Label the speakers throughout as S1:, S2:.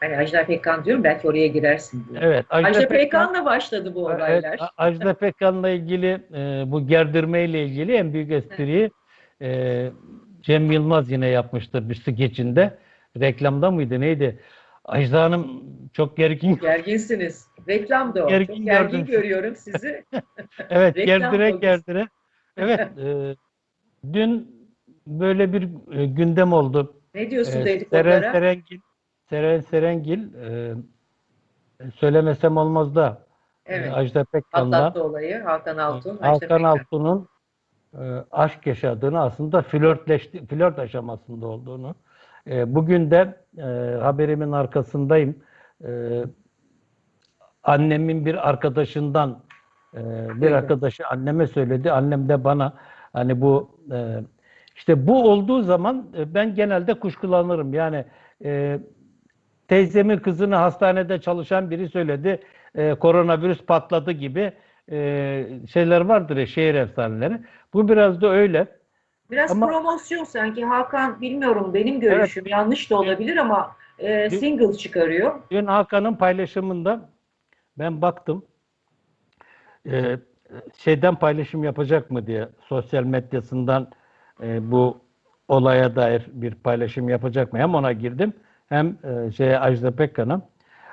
S1: Hani Ajda Pekkan diyorum belki oraya girersin diye.
S2: Evet.
S1: Ajda, Pekkan'la başladı bu
S2: Evet,
S1: olaylar.
S2: A- Ajda Pekkan'la ilgili e, bu gerdirme ile ilgili en büyük espriyi e, Cem Yılmaz yine yapmıştır bir skeçinde. Reklamda mıydı neydi? Ajda Hanım çok gergin.
S1: Gerginsiniz. Reklam da o.
S2: Gergin
S1: Çok gergin görüyorum sizi.
S2: Evet gerdire gerdire. Evet. e, dün böyle bir e, gündem oldu.
S1: Ne diyorsun
S2: E,
S1: dedikodulara?
S2: Seren Serengil Seren Serengil e, söylemesem olmaz da e,
S1: Evet.
S2: Ajda Pekkan'la
S1: Atlattı olayı Hakan Altun. Ajda
S2: Hakan
S1: Pekkan.
S2: Altun'un e, aşk yaşadığını aslında flörtleşti, flört aşamasında olduğunu. E, bugün de e, haberimin arkasındayım. E, annemin bir arkadaşından e, bir arkadaşı anneme söyledi. Annem de bana hani bu e, işte bu olduğu zaman e, ben genelde kuşkulanırım. Yani e, teyzemin kızını hastanede çalışan biri söyledi. E, koronavirüs patladı gibi e, şeyler vardır ya şehir efsaneleri. Bu biraz da öyle.
S1: Biraz
S2: Ama-
S1: promosyon sanki Hakan bilmiyorum benim görüşüm yanlış da olabilir ama e,
S2: Dün-
S1: single çıkarıyor.
S2: Dün Hakan'ın paylaşımında ben baktım. Ee, şeyden paylaşım yapacak mı diye sosyal medyasından e, bu olaya dair bir paylaşım yapacak mı? Hem ona girdim hem e, şeye Ajda Pekkan'a.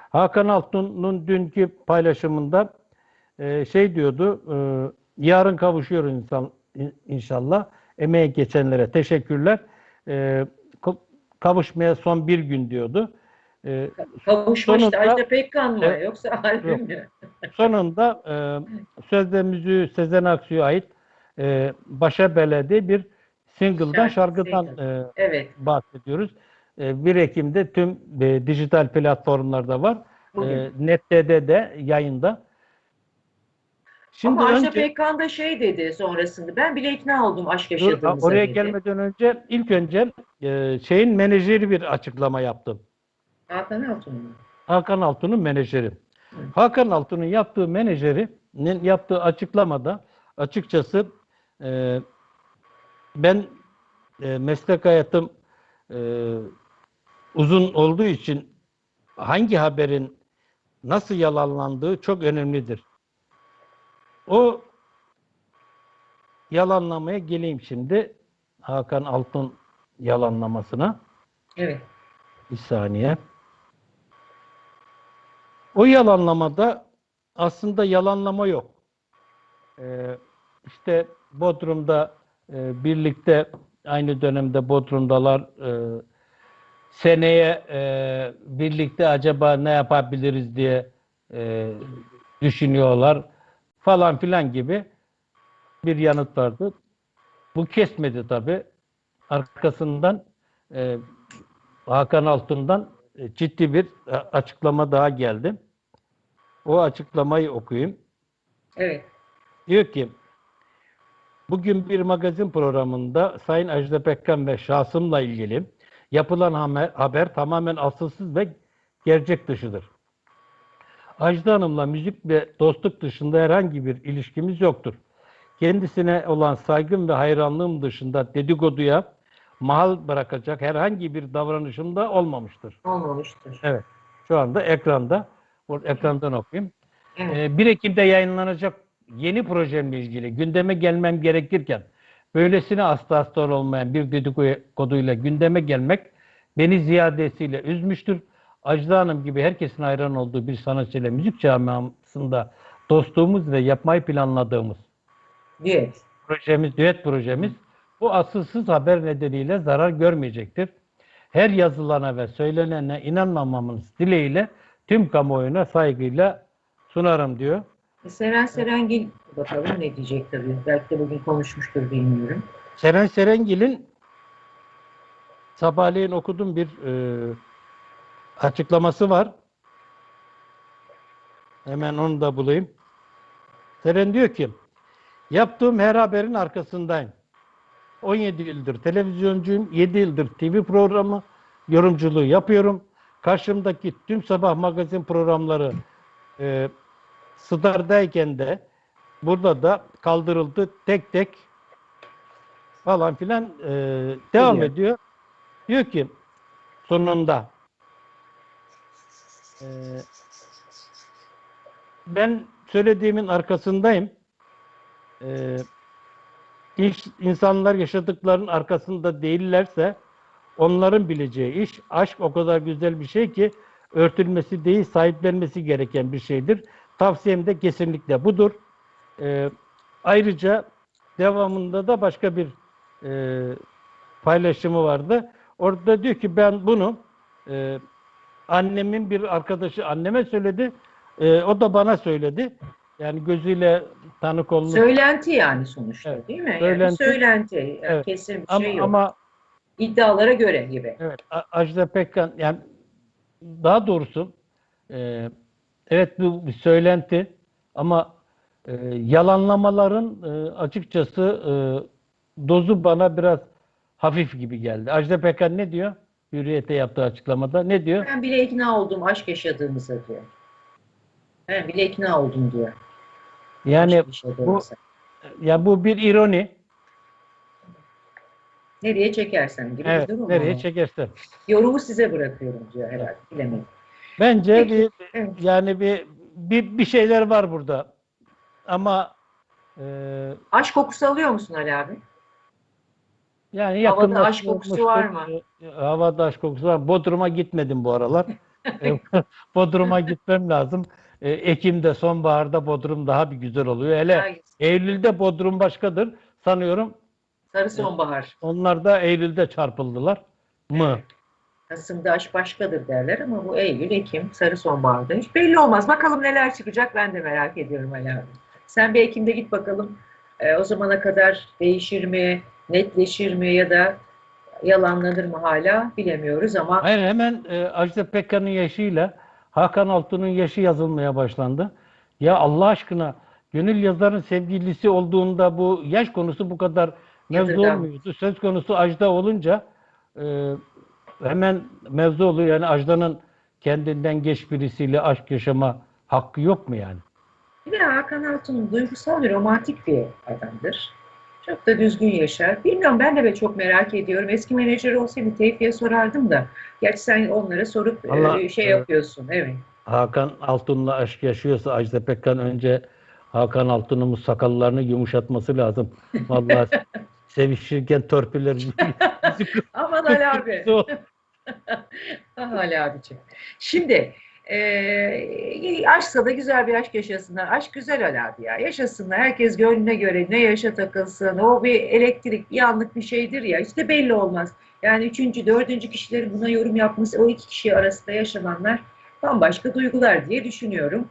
S2: Hakan Altun'un dünkü paylaşımında e, şey diyordu. e, yarın kavuşuyoruz insan, in- inşallah. Emeğe geçenlere teşekkürler. E, kavuşmaya son bir gün diyordu. E,
S1: Kavuşma işte
S2: Sonunda-
S1: Ajda Pekkan mı
S2: Evet.
S1: yoksa albüm mü?
S2: Sonunda e, sözde müziği Sezen Aksu'ya ait e, Başa Beledi bir single'dan,
S1: Şarkı,
S2: şarkıdan e,
S1: Evet.
S2: bahsediyoruz. E, 1 Ekim'de tüm e, dijital platformlarda var. E, NetT'de de yayında. Şimdi
S1: Ama
S2: önce
S1: Pekkan da şey dedi sonrasında. Ben bile ikna oldum aşk
S2: dur,
S1: yaşadığımıza
S2: oraya
S1: dedi.
S2: gelmeden önce ilk önce e, şeyin menajeri bir açıklama yaptı.
S1: Hakan Altun mu?
S2: Hakan Altun'un menajeri. Hakan Altun'un yaptığı menajerinin yaptığı açıklamada açıkçası e, ben e, meslek hayatım e, uzun olduğu için hangi haberin nasıl yalanlandığı çok önemlidir. O yalanlamaya geleyim şimdi. Hakan Altun yalanlamasına.
S1: Evet.
S2: Bir saniye. O yalanlamada aslında yalanlama yok. Ee, işte Bodrum'da e, birlikte aynı dönemde Bodrum'dalar e, seneye e, birlikte acaba ne yapabiliriz diye e, düşünüyorlar falan filan gibi bir yanıt vardı. Bu kesmedi tabii. Arkasından e, Hakan Altun'dan e, ciddi bir e, açıklama daha geldi. O açıklamayı okuyayım.
S1: Evet.
S2: Diyor ki bugün bir magazin programında Sayın Ajda Pekkan ve şahsımla ilgili yapılan haber, haber tamamen asılsız ve gerçek dışıdır. Ajda Hanım'la müzik ve dostluk dışında herhangi bir ilişkimiz yoktur. Kendisine olan saygım ve hayranlığım dışında dedikoduya mahal bırakacak herhangi bir davranışım da olmamıştır.
S1: Olmamıştır.
S2: Evet. Şu anda ekranda. Ekrandan okuyayım.
S1: Evet.
S2: Ee, 1 Ekim'de yayınlanacak yeni projemle ilgili gündeme gelmem gerekirken böylesine asla astar olmayan bir dedikoduyla gündeme gelmek beni ziyadesiyle üzmüştür. Ajda Hanım gibi herkesin hayran olduğu bir sanatçıyla müzik camiasında dostluğumuz ve yapmayı planladığımız
S1: Düet.
S2: projemiz, düet projemiz bu asılsız haber nedeniyle zarar görmeyecektir. Her yazılana ve söylenene inanmamamız dileğiyle tüm kamuoyuna saygıyla sunarım diyor.
S1: Seren Serengil bakalım ne diyecek tabii. Belki de bugün konuşmuştur bilmiyorum.
S2: Seren Serengil'in sabahleyin okudum bir e, açıklaması var. Hemen onu da bulayım. Seren diyor ki, yaptığım her haberin arkasındayım. 17 yıldır televizyoncuyum, 7 yıldır TV programı yorumculuğu yapıyorum. Karşımdaki tüm sabah magazin programları e, Star'dayken de burada da kaldırıldı tek tek falan filan e, devam
S1: Biliyorum.
S2: ediyor. Diyor ki sonunda Ee, ben söylediğimin arkasındayım. Ee, iş, insanlar yaşadıklarının arkasında değillerse onların bileceği iş, aşk o kadar güzel bir şey ki örtülmesi değil, sahiplenmesi gereken bir şeydir. Tavsiyem de kesinlikle budur. Ee, ayrıca devamında da başka bir e, paylaşımı vardı. Orada diyor ki ben bunu e, annemin bir arkadaşı anneme söyledi. E, o da bana söyledi. Yani gözüyle tanık olmuş.
S1: Söylenti yani sonuçta
S2: Evet,
S1: değil mi? Yani
S2: söylenti.
S1: söylenti. Yani
S2: Evet.
S1: Kesin bir
S2: ama,
S1: şey yok.
S2: ama
S1: İddialara göre gibi.
S2: evet Ajda Pekkan yani daha doğrusu e, evet bu bir söylenti ama e, yalanlamaların e, açıkçası e, dozu bana biraz hafif gibi geldi. Ajda Pekkan ne diyor? Hürriyet'e yaptığı açıklamada ne diyor?
S1: Ben bile ikna oldum aşk yaşadığımıza diyor. Ben bile ikna oldum diyor.
S2: Yani
S1: yaşadığımıza.
S2: ya bu bir ironi.
S1: Nereye çekersen gibi
S2: Evet,
S1: bir durum
S2: nereye
S1: ama.
S2: çekersen.
S1: Yorumu size bırakıyorum diyor herhalde. Bilemedim.
S2: Bence
S1: Peki,
S2: bir
S1: evet.
S2: yani bir, bir bir şeyler var burada. Ama e,
S1: Aşk kokusu alıyor musun Ali abi?
S2: yani
S1: Havada
S2: yakında
S1: aşk kokusu var mı?
S2: Havada aşk kokusu var. Bodrum'a gitmedim bu aralar. E, Bodrum'a gitmem lazım. E, Ekim'de, sonbaharda Bodrum daha bir güzel oluyor. Hele Eylül'de Bodrum başkadır. Sanıyorum
S1: Sarı sonbahar.
S2: onlar da Eylül'de çarpıldılar mı?
S1: Kasım'da aşk başkadır derler ama bu Eylül, Ekim, sarı sonbaharda hiç belli olmaz. Bakalım neler çıkacak ben de merak ediyorum Ali abi. Sen bir Ekim'de git bakalım. Ee, o zamana kadar değişir mi, netleşir mi ya da yalanlanır mı hala bilemiyoruz ama
S2: Hayır hemen e, Ajda Pekkan'ın yaşıyla Hakan Altun'un yaşı yazılmaya başlandı. Ya Allah aşkına gönül yazarın sevgilisi olduğunda bu yaş konusu bu kadar mevzu olmuyordu. Söz konusu Ajda olunca e, hemen mevzu oluyor. Yani Ajda'nın kendinden geç birisiyle aşk yaşama hakkı yok mu yani?
S1: De Hakan Altun duygusal bir romantik bir adamdır. Çok da düzgün yaşar. Bilmiyorum ben de be çok merak ediyorum. Eski menajer olsaydı Tevfik'e sorardım da. Gerçi sen onlara sorup
S2: Allah-
S1: e, şey
S2: evet.
S1: yapıyorsun. Evet.
S2: Hakan Altun'la aşk yaşıyorsa Ajda Pekkan önce Hakan Altun'un sakallarını yumuşatması lazım. Vallahi sevişirken torpiller
S1: Aman Ali abi. Ah Ali abicim. Şimdi eee aşksa da güzel bir aşk yaşasınlar. Aşk güzel abi ya. Yaşasınlar. Herkes gönlüne göre ne yaşa takılsın. O bir elektrik, bir anlık bir şeydir ya. İşte belli olmaz. Yani üçüncü, dördüncü kişilerin buna yorum yapması o iki kişi arasında yaşananlar bambaşka duygular diye düşünüyorum.